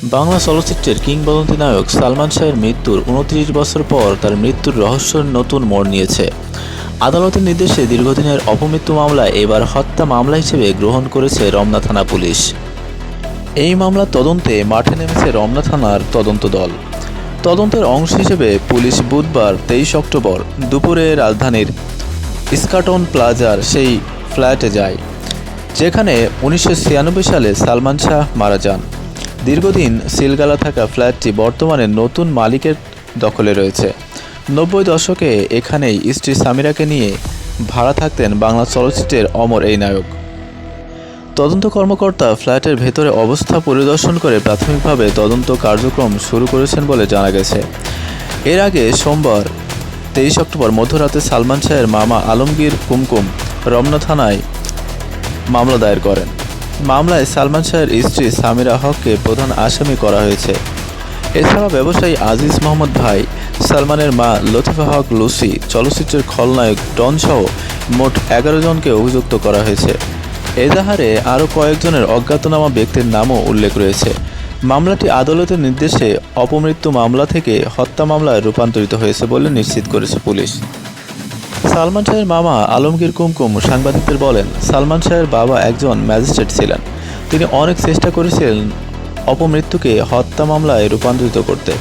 বাংলা চলচ্চিত্রের কিংবদন্তি নায়ক সালমান শাহের মৃত্যুর উনত্রিশ বছর পর তার মৃত্যুর রহস্য নতুন মোড় নিয়েছে। আদালতের নির্দেশে দীর্ঘদিনের অপমৃত্যু মামলায় এবার হত্যা মামলা হিসেবে গ্রহণ করেছে রমনা থানা পুলিশ। এই মামলার তদন্তে মাঠে নেমেছে রমনা থানার তদন্ত দল। তদন্তের অংশ হিসেবে পুলিশ বুধবার তেইশ অক্টোবর দুপুরে রাজধানীর ইস্কাটন প্লাজার সেই ফ্ল্যাটে যায়, যেখানে উনিশশো ছিয়ানব্বই সালে সালমান শাহ মারা যান। দীর্ঘদিন সিলগালা থাকা ফ্ল্যাটটি বর্তমানে নতুন মালিকের দখলে রয়েছে। নব্বই দশকে এখানেই স্ত্রী সামিরাকে নিয়ে ভাড়া থাকতেন বাংলা চলচ্চিত্রের অমর এই নায়ক। তদন্ত কর্মকর্তা ফ্ল্যাটের ভেতরে অবস্থা পরিদর্শন করে প্রাথমিকভাবে তদন্ত কার্যক্রম শুরু করেছেন বলে জানা গেছে। এর আগে সোমবার, তেইশ অক্টোবর মধ্যরাতে সালমান শাহের মামা আলমগীর কুমকুম রমনা থানায় মামলা দায়ের করেন। মামলায় সালমান শাহের স্ত্রী সামিরা হককে প্রধান আসামি করা হয়েছে। এছাড়া ব্যবসায়ী আজিজ মোহাম্মদ ভাই, সালমানের মা লতিফা হক লুসি, চলচ্চিত্রের খলনায়ক ডন সহ মোট এগারো জনকে অভিযুক্ত করা হয়েছে। এজাহারে আরও কয়েকজনের অজ্ঞাতনামা ব্যক্তির নামও উল্লেখ রয়েছে। মামলাটি আদালতের নির্দেশে অপমৃত্যু মামলা থেকে হত্যা মামলায় রূপান্তরিত হয়েছে বলে নিশ্চিত করেছে পুলিশ। সালমান শাহের মামা আলমগীর কুমকুম সাংবাদিকদের বলেন, সালমান শাহের বাবা একজন ম্যাজিস্ট্রেট ছিলেন। তিনি অনেক চেষ্টা করেছিলেন অপমৃত্যুকে হত্যা মামলায় রূপান্তরিত করতে।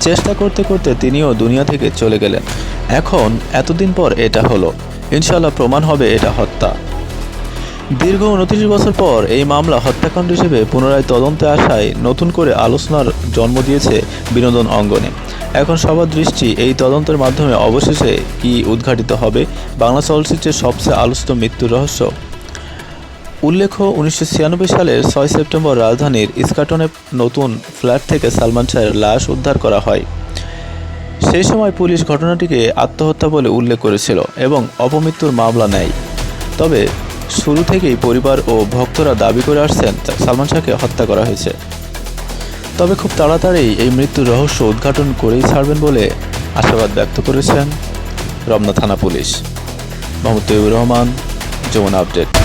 চেষ্টা করতে করতে তিনিও দুনিয়া থেকে চলে গেলেন। এখন এতদিন পর এটা হলো। ইনশাল্লাহ প্রমাণ হবে এটা হত্যা। দীর্ঘ উনত্রিশ বছর পর এই মামলা হত্যাকাণ্ড হিসেবে পুনরায় তদন্তে আসায় নতুন করে আলোচনার জন্ম দিয়েছে বিনোদন অঙ্গনে। এখন সবার দৃষ্টি এই তদন্তের মাধ্যমে অবশেষে কি উদ্ঘাটিত হবে বাংলা চলচ্চিত্রের সবচেয়ে আলোচিত মৃত্যুর রহস্য। উল্লেখ্য, উনিশশো ছিয়ানব্বই সালের ছয় সেপ্টেম্বর রাজধানীর ইস্কাটনে নতুন ফ্ল্যাট থেকে সালমান শাহের লাশ উদ্ধার করা হয়। সেই সময় পুলিশ ঘটনাটিকে আত্মহত্যা বলে উল্লেখ করেছিল এবং অপমৃত্যুর মামলা নেয়। তবে শুরু থেকেই পরিবার ও ভক্তরা দাবি করে আসছেন, সালমান শাহকে হত্যা করা হয়েছে। তবে খুব তাড়াতাড়ি এই মৃত্যুর রহস্য উদ্ঘাটন করেই ছাড়বেন বলে আশাবাদ ব্যক্ত করেছেন রমনা থানা পুলিশ। মোহাম্মদ তৈবুর রহমান, যমুনা আপডেট।